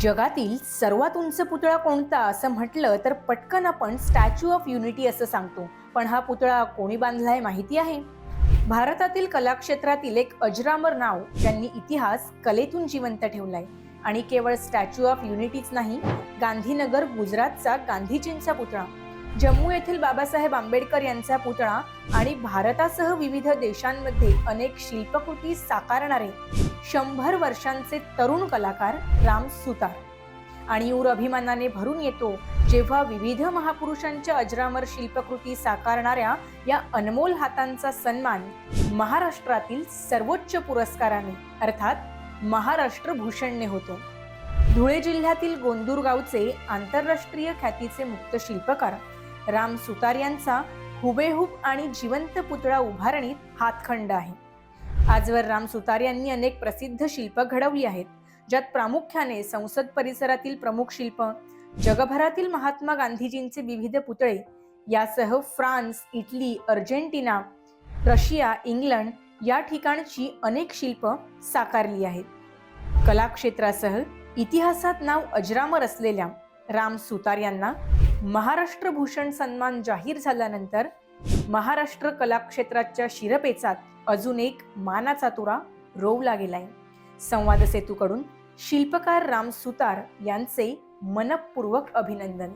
जगातील सर्वात उंच पुतळा कोणता असं म्हटलं तर पटकन आपण स्टॅच्यू ऑफ युनिटी असं सांगतो. पण हा पुतळा कोणी बांधलाय माहिती आहे? भारतातील कलाक्षेत्रातील एक अजरामर नाव ज्यांनी इतिहास कलेतून जिवंत ठेवलाय. आणि केवळ स्टॅच्यू ऑफ युनिटीच नाही गांधीनगर गुजरातचा गांधीजींचा पुतळा. जम्मू येथील बाबासाहेब आंबेडकर यांचा पुतळा आणि भारतासह विविध देशांमध्ये अनेक शिल्पकृती साकारणारे शंभर वर्षांचे तरुण कलाकार राम सुतार. आणि ऊर अभिमानाने भरून येतो जेव्हा विविध महापुरुषांच्या अजरामर शिल्पकृती साकारणाऱ्या या अनमोल हातांचा सन्मान महाराष्ट्रातील सर्वोच्च पुरस्काराने अर्थात महाराष्ट्र भूषणने होतो. धुळे जिल्ह्यातील गोंदूर गावचे आंतरराष्ट्रीय ख्यातीचे मुक्त शिल्पकार राम सुतार यांचा हुबेहूब आणि जिवंत पुतळा उभारणीत हातखंड आहे. आजवर राम सुतार यांनी अनेक प्रसिद्ध शिल्प घडवली आहेत ज्यात प्रामुख्याने संसद परिसरातील प्रमुख शिल्प जगभरातील महात्मा गांधीजींचे विविध पुतळे यासह France Italy Argentina Russia England या ठिकाणची अनेक शिल्प साकारली आहेत. कलाक्षेत्रासह इतिहासात नाव अजरामर असलेल्या राम सुतार यांना महाराष्ट्र भूषण सन्मान जाहीर झाल्यानंतर महाराष्ट्र कलाक्षेत्राच्या शिरपेचात अजून एक मानाचा तुरा रोवला गेलाय. संवाद सेतूकडून शिल्पकार राम सुतार यांचे मनपूर्वक अभिनंदन.